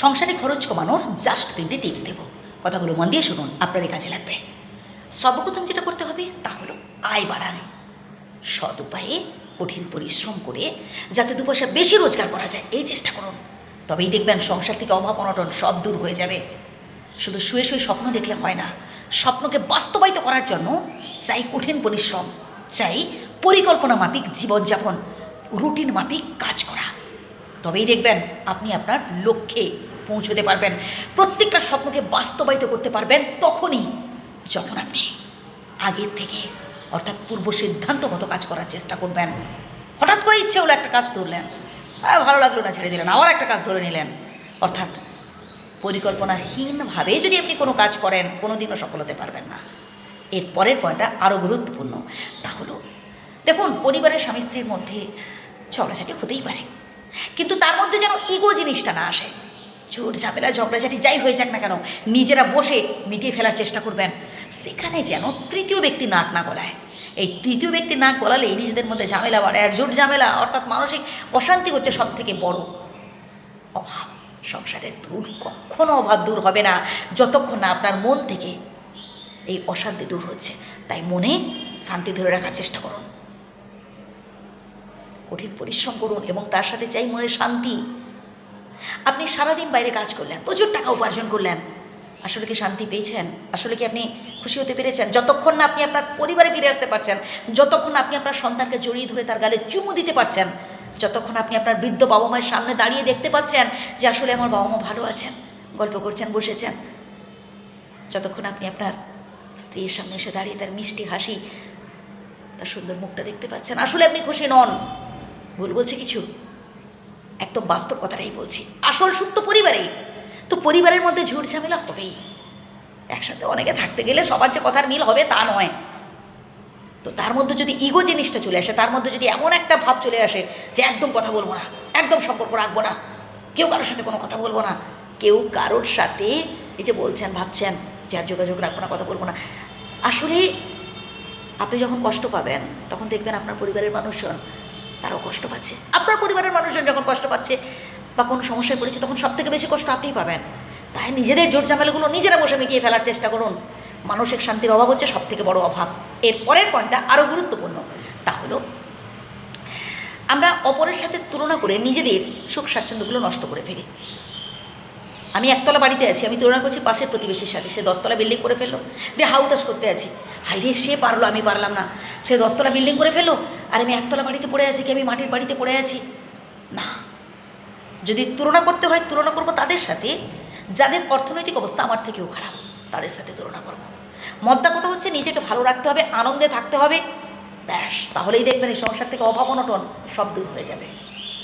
সংসারে খরচ কমানোর জাস্ট তিনটে টিপস দেবো। কথাগুলো মন দিয়ে শুনুন, আপনাদের কাজে লাগবে। সর্বপ্রথম যেটা করতে হবে, তা হলো আয় বাড়ান। সৎ উপায়ে কঠিন পরিশ্রম করে যাতে দু পয়সা বেশি রোজগার করা যায়, এই চেষ্টা করুন। তবেই দেখবেন সংসার থেকে অভাব, অনটন সব দূর হয়ে যাবে। শুধু শুয়ে শুয়ে স্বপ্ন দেখলে হয় না, স্বপ্নকে বাস্তবায়িত করার জন্য চাই কঠিন পরিশ্রম, চাই পরিকল্পনা মাফিক জীবনযাপন, রুটিন মাফিক কাজ করা। তবেই দেখবেন আপনি আপনার লক্ষ্যে পৌঁছতে পারবেন। প্রত্যেকটা স্বপ্নকে বাস্তবায়িত করতে পারবেন তখনই, যখন আপনি আগের থেকে, অর্থাৎ পূর্ব সিদ্ধান্ত মতো কাজ করার চেষ্টা করবেন। হঠাৎ করে ইচ্ছে হলো একটা কাজ ধরলেন। আর ভালো লাগল না, ছেড়ে দিলেন, আবার একটা কাজ ধরে নিলেন। অর্থাৎ পরিকল্পনাহীনভাবে যদি আপনি কোনো কাজ করেন কোনো দিনও সফল হতে পারবেন না। এর পরের পয়েন্টটা আরও গুরুত্বপূর্ণ। তা হলো, দেখুন, পরিবারের স্বামী স্ত্রীর মধ্যে ঝগড়াঝাটি হতেই পারে। কিন্তু তার মধ্যে যেন ইগো জিনিসটা না আসে। চোট ঝামেলা, ঝগড়াঝাটি যাই হয়ে যাক না কেন, নিজেরা বসে মিটিয়ে ফেলার চেষ্টা করবেন। সেখানে যেন তৃতীয় ব্যক্তি নাক না গলায়। এই তৃতীয় ব্যক্তি নাক গলালেই নিজেদের মধ্যে ঝামেলা বাড়ে আর জোট ঝামেলা, অর্থাৎ মানসিক অশান্তি হচ্ছে সব থেকে বড়। অভাব সংসারের দূর কখনো অভাব দূর হবে না, যতক্ষণ না আপনার মন থেকে এই অশান্তি দূর হচ্ছে। তাই মনে শান্তি ধরে রাখার চেষ্টা করুন। কঠিন পরিশ্রম করুন এবং তার সাথে চাই মনের শান্তি। আপনি সারাদিন বাইরে কাজ করলেন, প্রচুর টাকা উপার্জন করলেন। আসলে কি শান্তি পেয়েছেন? আসলে কি আপনি খুশি হতে পেরেছেন? যতক্ষণ না আপনি আপনার পরিবারে ফিরে আসতে পারছেন, যতক্ষণ আপনি আপনার সন্তানকে জড়িয়ে ধরে তার গালে চুমু দিতে পারছেন, যতক্ষণ আপনি আপনার বৃদ্ধ বাবা মায়ের সামনে দাঁড়িয়ে দেখতে পাচ্ছেন যে আসলে আমার বাবা মা ভালো আছেন, গল্প করছেন, বসেছেন, যতক্ষণ আপনি আপনার স্ত্রীর সামনে এসে দাঁড়িয়ে তার মিষ্টি হাসি, তার সুন্দর মুখটা দেখতে পাচ্ছেন, আসলে আপনি খুশি নন। ভুল বলছে কিছু? একদম বাস্তব কথাটাই বলছি। আসল তো পরিবারেই। তো পরিবারের মধ্যে ঝুট ঝামেলা হবেই। একসাথে অনেকে থাকতে গেলে সবার যে কথার মিল হবে তা নয়। তো তার মধ্যে যদি ইগো জিনিসটা চলে আসে, তার মধ্যে যদি এমন একটা ভাব চলে আসে যে একদম কথা বলব না, একদম সম্পর্ক রাখব না, কেউ কারোর সাথে কোনো কথা বলব না, কেউ কারোর সাথে এই যে বলছেন, ভাবছেন যে আর যোগাযোগ রাখব না, কথা বলব না। আসলে আপনি যখন কষ্ট পাবেন, তখন দেখবেন আপনার পরিবারের মানুষজন তারাও কষ্ট পাচ্ছে। আপনার পরিবারের মানুষজন যখন কষ্ট পাচ্ছে বা কোনো সমস্যায় পড়েছে, তখন সব থেকে বেশি কষ্ট আপনিই পাবেন। তাই নিজেদের জোর ঝামেলাগুলো নিজেরা বসে মিটিয়ে ফেলার চেষ্টা করুন। মানসিক শান্তির অভাব হচ্ছে সব থেকে বড় অভাব। এর পরের পয়েন্টটা আরও গুরুত্বপূর্ণ, তা হল আমরা অপরের সাথে তুলনা করে নিজেদের সুখ স্বাচ্ছন্দ্যগুলো নষ্ট করে ফেলি। আমি একতলা বাড়িতে আছি, আমি তুলনা করছি পাশের প্রতিবেশীর সাথে। সে দশতলা বিল্ডিং করে ফেলল। দিয়ে হাউতাস করতে আছি। হাই রে সে পারল, আমি পারলাম না। সে দশতলা বিল্ডিং করে ফেলল, আর আমি একতলা বাড়িতে পড়ে আছি কি আমি মাটির বাড়িতে পড়ে আছি? না। যদি তুলনা করতে হয়, তুলনা করব তাদের সাথে। যাদের অর্থনৈতিক অবস্থা আমার থেকেও খারাপ, তাদের সাথে তুলনা করব। মদ্দা কথা হচ্ছে, নিজেকে ভালো রাখতে হবে, আনন্দে থাকতে হবে। ব্যাস, তাহলেই দেখবেন এই সংসার থেকে অভাব অনটন সব দূর হয়ে যাবে।